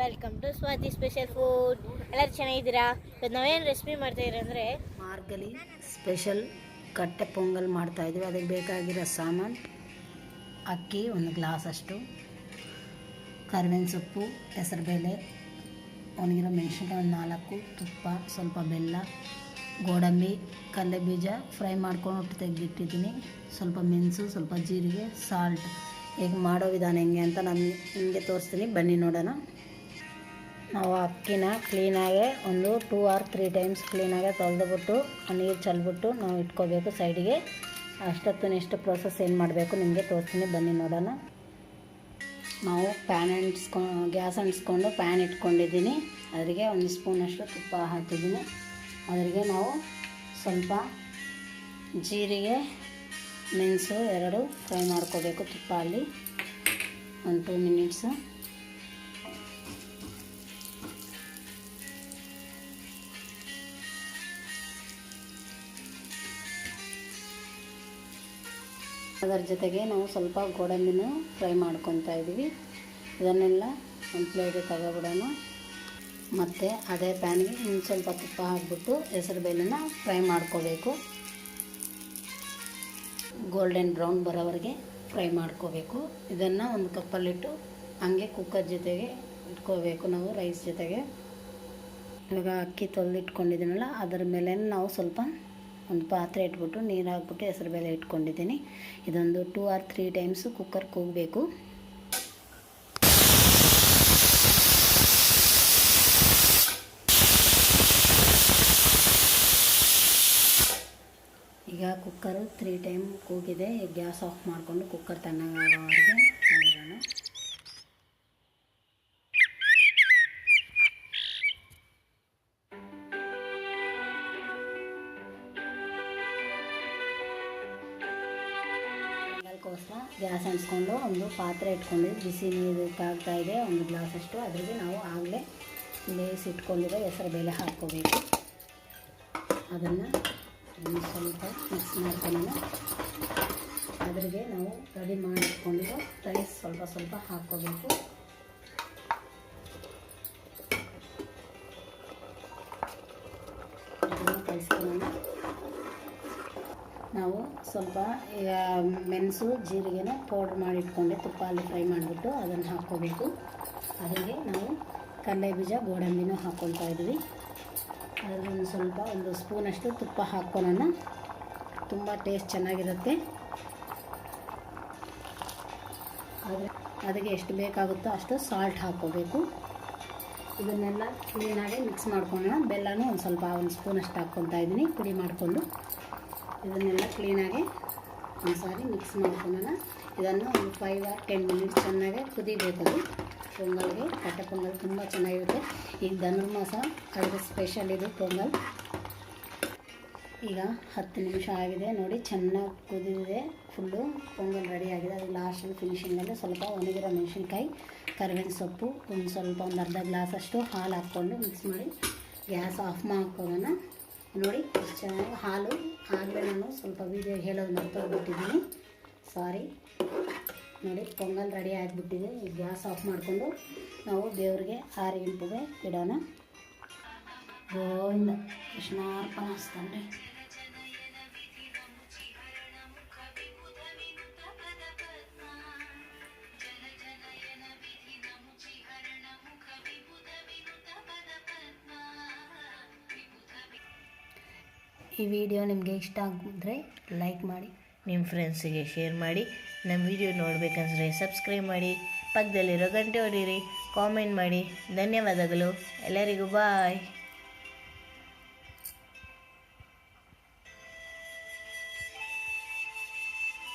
Welcome to Swati special food ಎಲ್ಲರೂ ಚೆನ್ನಾಗಿದ್ದೀರಾ? ಇವತ್ತು ನಾವೇನು ರೆಸಿಪಿ ಮಾಡ್ತಾಯಿದ್ದೀರ ಅಂದರೆ ಮಾರ್ಗಲಿ ಸ್ಪೆಷಲ್ ಕಟ್ಟೆ ಪೊಂಗಲ್ ಮಾಡ್ತಾ ಇದ್ವಿ ಅದಕ್ಕೆ ಬೇಕಾಗಿರೋ ಸಾಮಾನು, ಅಕ್ಕಿ, ಒಂದು ಗ್ಲಾಸ್ ಅಷ್ಟು, ಕರಿಬೇವಿನ ಸೊಪ್ಪು, ಹೆಸರುಬೇಳೆ ಒಣಗಿರೋ ಮೆಣಸಿನ್ಕಾಯಿ ಒಂದು ನಾಲ್ಕು, ತುಪ್ಪ, ಸ್ವಲ್ಪ ಬೆಲ್ಲ, ಗೋಡಂಬಿ ಕಲ್ಲೆ ಬೀಜ ಫ್ರೈ ಮಾಡ್ಕೊಂಡು ತೆಗೆದಿಟ್ಟಿದ್ದೀನಿ. ಸ್ವಲ್ಪ ಮೆಣಸು, ಸ್ವಲ್ಪ ಜೀರಿಗೆ ಸಾಲ್ಟ್ ಈಗ ಮಾಡೋ ವಿಧಾನ ಹೆಂಗೆ ಅಂತ ನಾನು ನಿಮಗೆ ತೋರಿಸ್ತೀನಿ. ಬನ್ನಿ ನೋಡೋಣ. ನಾವು ಅಕ್ಕಿನ ಕ್ಲೀನಾಗೆ ಒಂದು ಟೂ ಆರ್ ತ್ರೀ ಟೈಮ್ಸ್ ಕ್ಲೀನಾಗೆ ತೊಳೆದುಬಿಟ್ಟು ನೀರು ಚಲ್ಬಿಟ್ಟು ನಾವು ಇಟ್ಕೋಬೇಕು ಸೈಡಿಗೆ. ಅಷ್ಟೊತ್ತು ನೆಕ್ಸ್ಟ್ ಪ್ರೋಸೆಸ್ ಏನು ಮಾಡಬೇಕು ನಿಮಗೆ ತೋರಿಸ್ತೀನಿ. ಬನ್ನಿ ನೋಡೋಣ. ನಾವು ಪ್ಯಾನ್ ಅಂಟಿಸ್ಕೊ, ಗ್ಯಾಸ್ ಅಂಟಿಸ್ಕೊಂಡು ಪ್ಯಾನ್ ಇಟ್ಕೊಂಡಿದ್ದೀನಿ. ಅದರಿಗೆ ಒಂದು ಸ್ಪೂನಷ್ಟು ತುಪ್ಪ ಹಾಕಿದ್ದೀನಿ. ಅದರಿಗೆ ನಾವು ಸ್ವಲ್ಪ ಜೀರಿಗೆ ಮೆಣಸು ಎರಡು ಫ್ರೈ ಮಾಡ್ಕೋಬೇಕು ತುಪ್ಪ ಅಲ್ಲಿ ಒಂದು ಟೂ ಮಿನಿಟ್ಸು ಅದರ ಜೊತೆಗೆ ನಾವು ಸ್ವಲ್ಪ ಗೋಡಂಬಿನೂ ಫ್ರೈ ಮಾಡ್ಕೊತಾ ಇದ್ದೀವಿ. ಇದನ್ನೆಲ್ಲ ಒಂದು ಪ್ಲೇಟಿಗೆ ತಗೊಬಿಡೋಣ. ಮತ್ತು ಅದೇ ಪ್ಯಾನ್ಗೆ ಇನ್ನು ಸ್ವಲ್ಪ ತುಪ್ಪ ಹಾಕ್ಬಿಟ್ಟು ಹೆಸರು ಬೇಳೆನ ಫ್ರೈ ಮಾಡ್ಕೋಬೇಕು. ಗೋಲ್ಡನ್ ಬ್ರೌನ್ ಬರೋವರೆಗೆ ಫ್ರೈ ಮಾಡ್ಕೋಬೇಕು. ಇದನ್ನು ಒಂದು ಕಪ್ಪಲ್ಲಿಟ್ಟು ಹಂಗೆ ಕುಕ್ಕರ್ ಜೊತೆಗೆ ಇಟ್ಕೋಬೇಕು ನಾವು ರೈಸ್ ಜೊತೆಗೆ. ಇವಾಗ ಅಕ್ಕಿ ತೊಳೆದು ಇಟ್ಕೊಂಡಿದ್ದೀನಲ್ಲ ಅದರ ಮೇಲೆ ನಾವು ಸ್ವಲ್ಪ ಒಂದು ಪಾತ್ರೆ ಇಟ್ಬಿಟ್ಟು ನೀರು ಹಾಕ್ಬಿಟ್ಟು ಹೆಸರು ಬೇಳೆ ಇಟ್ಕೊಂಡಿದ್ದೀನಿ. ಇದೊಂದು two or three times cooker ಕೂಗಬೇಕು ಈಗ ಕುಕ್ಕರು ತ್ರೀ ಟೈಮ್ ಕೂಗಿದೆ ಗ್ಯಾಸ್ ಆಫ್ ಮಾಡಿಕೊಂಡು ಕುಕ್ಕರ್ ತಣ್ಣಗಾಗೋವರೆಗೆ ಅದಕ್ಕೋಸ್ಕರ ಗ್ಯಾಸ್ ಅಂಟಿಸ್ಕೊಂಡು ಒಂದು ಪಾತ್ರೆ ಇಟ್ಕೊಂಡು ಬಿಸಿ ನೀರು ಕಾಗ್ತಾ ಇದೆ. ಒಂದು ಗ್ಲಾಸಷ್ಟು ಅದ್ರಿಗೆ ನಾವು ಆಗಲೇ ಬೇಯಿಸಿಟ್ಕೊಂಡಿರೋ ಹೆಸರು ಬೇಳೆ ಹಾಕ್ಕೋಬೇಕು. ಅದನ್ನು ಒಂದು ಸ್ವಲ್ಪ ಮಿಕ್ಸ್ ಮಾಡ್ಕೊಳ್ಳೋಣ ಅದ್ರಿಗೆ ನಾವು ರೆಡಿ ಮಾಡಿ ಇಟ್ಕೊಂಡಿರೋ ರೈಸ್ ಸ್ವಲ್ಪ ಸ್ವಲ್ಪ ಹಾಕ್ಕೋಬೇಕು. ನಾವು ಸ್ವಲ್ಪ ಮೆಣಸು, ಜೀರಿಗೆನ ಪೌಡ್ರ್ ಮಾಡಿಟ್ಕೊಂಡೆ ತುಪ್ಪ ಅಲ್ಲಿ ಫ್ರೈ ಮಾಡಿಬಿಟ್ಟು ಅದನ್ನು ಹಾಕ್ಕೋಬೇಕು. ಅದಕ್ಕೆ ನಾವು ಕಡಲೆ ಬೀಜ, ಗೋಡಂಬಿನೂ ಹಾಕ್ಕೊಳ್ತಾ ಇದ್ವಿ ಒಂದು ಸ್ವಲ್ಪ ಒಂದು ಸ್ಪೂನಷ್ಟು ತುಪ್ಪ ಹಾಕ್ಕೊಳ್ಳೋಣ ತುಂಬ ಟೇಸ್ಟ್ ಚೆನ್ನಾಗಿರುತ್ತೆ. ಅದು ಅದಕ್ಕೆ ಎಷ್ಟು ಬೇಕಾಗುತ್ತೋ ಅಷ್ಟು ಸಾಲ್ಟ್ ಹಾಕ್ಕೋಬೇಕು. ಇದನ್ನೆಲ್ಲ ಕ್ಲೀನಾಗಿ ಮಿಕ್ಸ್ ಮಾಡ್ಕೊಳ್ಳೋಣ. ಬೆಲ್ಲನೂ ಒಂದು ಸ್ವಲ್ಪ ಒಂದು ಸ್ಪೂನಷ್ಟು ಹಾಕ್ಕೊತಾ ಇದ್ದೀನಿ. ಪುಡಿ ಮಾಡಿಕೊಂಡು. ಇದನ್ನೆಲ್ಲ ಕ್ಲೀನಾಗಿ ಒಂದು ಸಾರಿ ಮಿಕ್ಸ್ ಮಾಡ್ಕೊಳ್ಳೋಣ. ಇದನ್ನು ಒಂದು ಫೈವ್ ಆರ್ ಟೆನ್ ಮಿನಿಟ್ಸ್ ಚೆನ್ನಾಗಿ ಕುದಿಬೇಕದು ಪೊಂಗಲ್ಗೆ, ಕಟ್ಟೆ ಪೊಂಗಲ್ ತುಂಬ ಚೆನ್ನಾಗಿರುತ್ತೆ. ಈಗ ಧನುರ್ಮಾಸ ಅದಕ್ಕೆ ಸ್ಪೆಷಲ್ ಇದು ಪೊಂಗಲ್. ಈಗ ಹತ್ತು ನಿಮಿಷ ಆಗಿದೆ. ನೋಡಿ, ಚೆನ್ನಾಗಿ ಕುದಿದಿದೆ. ಫುಲ್ಲು ಪೊಂಗಲ್ ರೆಡಿ ಆಗಿದೆ. ಅದು ಲಾಸ್ಟಲ್ಲಿ ಫಿನಿಷಿಂಗಲ್ಲಿ ಸ್ವಲ್ಪ ಒಣಗಿರೋ ಮೆಣಸಿನ್ಕಾಯಿ, ಕರಿಬೇವಿನ ಸೊಪ್ಪು, ಒಂದು ಸ್ವಲ್ಪ ಒಂದು ಅರ್ಧ ಗ್ಲಾಸಷ್ಟು ಹಾಲು ಹಾಕ್ಕೊಂಡು ಮಿಕ್ಸ್ ಮಾಡಿ ಗ್ಯಾಸ್ ಆಫ್ ಮಾಡ್ಕೊಳ್ಳೋಣ. ನೋಡಿ, ಚೆನ್ನಾಗಿ ಹಾಲು ಆಗಲೇ ನಾನು ಸ್ವಲ್ಪ ವೀಡಿಯೋ ಹೇಳೋದು ಮರ್ತೋಗ್ಬಿಟ್ಟಿದ್ದೀನಿ. ಸಾರಿ ನೋಡಿ ಪೊಂಗಲ್ ರೆಡಿ ಆಗಿಬಿಟ್ಟಿದೆ. ಈ ಗ್ಯಾಸ್ ಆಫ್ ಮಾಡಿಕೊಂಡು ನಾವು ದೇವರಿಗೆ ಆರು ಗಂಟೆಗೆ ಇಡೋಣ. ಗೋವಿಂದ ಕೃಷ್ಣಾರ್ಪಣ ಅನ್ಸ್ತಾನೆ ಈ ವಿಡಿಯೋ ನಿಮಗೆ ಇಷ್ಟ ಆಗಿದ್ರೆ ಲೈಕ್ ಮಾಡಿ. ನಿಮ್ಮ ಫ್ರೆಂಡ್ಸಿಗೆ ಶೇರ್ ಮಾಡಿ, ನಮ್ಮ ವಿಡಿಯೋ ನೋಡಬೇಕಂದ್ರೆ ಸಬ್ಸ್ಕ್ರೈಬ್ ಮಾಡಿ, ಪಕ್ಕದಲ್ಲಿರೋ ಗಂಟೆ ಹೊಡೀರಿ ಕಾಮೆಂಟ್ ಮಾಡಿ. ಧನ್ಯವಾದಗಳು. ಎಲ್ಲರಿಗೂ ಬಾಯ್